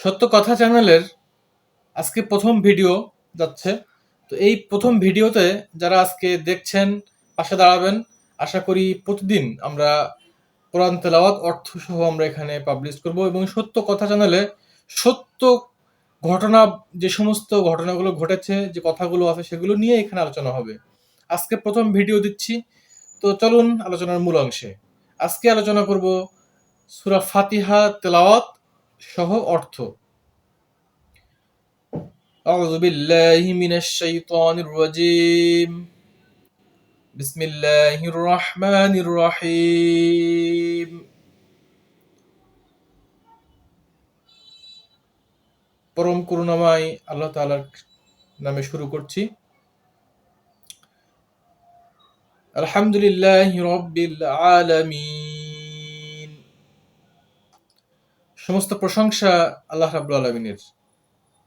সত্য কথা চ্যানেলের আজকে প্রথম ভিডিও যাচ্ছে। তো এই প্রথম ভিডিওতে যারা আজকে দেখছেন, পাশে দাঁড়াবেন, আশা করি প্রতিদিন আমরা কোরআন তেলাওয়াত অর্থ সহ আমরা এখানে পাবলিশ করব এবং সত্য কথা চ্যানেলে সত্য ঘটনা, যে সমস্ত ঘটনাগুলো ঘটেছে, যে কথাগুলো আছে সেগুলো নিয়ে এখানে আলোচনা হবে। আজকে প্রথম ভিডিও দিচ্ছি। তো চলুন আলোচনার মূল অংশে। আজকে আলোচনা করব সুরা ফাতিহা তেলাওয়াত সহ অর্থ أعوذ بالله من الشيطان الرجيم بسم الله الرحمن الرحيم পরম করুণাময় আল্লাহ তাআলার নামে শুরু করছি আলহামদুলিল্লাহ রব্বিল আলামিন সমস্ত প্রশংসা আল্লাহ রাব্বুল আলামিনের,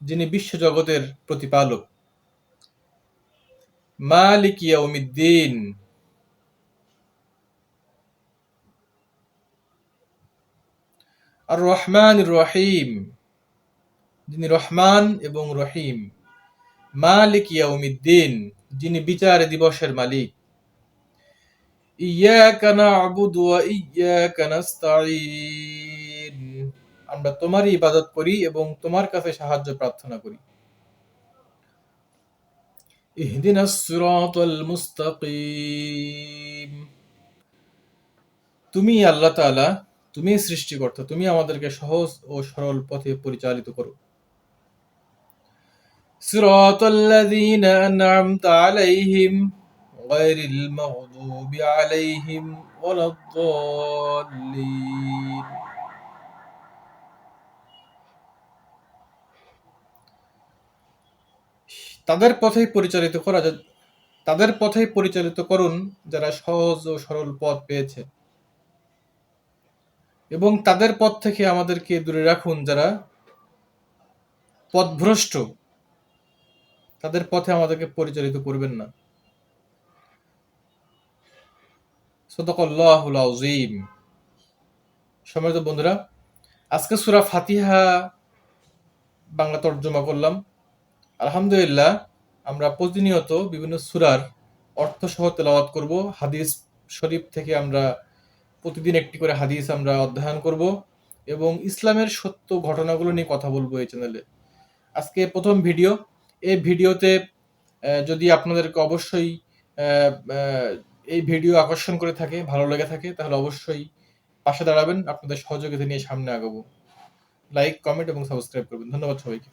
যিনি বিশ্ব জগতের প্রতিপালক। মালিক ইয়াউমিদ্দিন। আর রহমান রহিম। যিনি রহমান এবং রহিম। মালিক ইয়াউমিদ্দিন, যিনি বিচার দিবসের মালিক। ইয়াকা না'বুদু ওয়া ইয়াকা নাস্তাঈন। আমরা তোমারই ইবাদত করি এবং তোমার কাছে সাহায্য প্রার্থনা করি। তুমি আল্লাহ তাআলা, তুমি সৃষ্টিকর্তা, তুমি আমাদেরকে সহজ ও সরল পথে পরিচালিত করো। সিরাতাল্লাযীনা আন'আমতা আলাইহিম গায়রিল মাগদুবি আলাইহিম ওয়ালাদ-দাল্লিন। তাদের পথেই পরিচালিত করা তাদের পথেই পরিচালিত করুন যারা সহজ ও সরল পথ পেয়েছে। এবং তাদের পথ থেকে আমাদেরকে দূরে রাখুন যারা পথভ্রষ্ট। তাদের পথে আমাদেরকে পরিচালিত করবেন না। সদকাল্লাহুল সম্মানিত বন্ধুরা, আজকে সুরা ফাতিহা বাংলা তর্জমা করলাম। আলহামদুলিল্লাহ, আমরা প্রতিনিয়ত বিভিন্ন সুরার অর্থ সহ তেলাওয়াত করব। হাদিস শরীফ থেকে আমরা প্রতিদিন একটি করে হাদিস আমরা অধ্যয়ন করব এবং ইসলামের সত্য ঘটনাগুলো নিয়ে কথা বলব এই চ্যানেলে আজকে প্রথম ভিডিও। এই ভিডিওতে যদি আপনাদেরকে অবশ্যই এই ভিডিও আকর্ষণ করে থাকে, ভালো লেগে থাকে, তাহলে অবশ্যই পাশে দাঁড়াবেন। আপনাদের সহযোগিতা নিয়ে সামনে আগাবো। লাইক কমেন্ট এবং সাবস্ক্রাইব করবেন। ধন্যবাদ সবাইকে।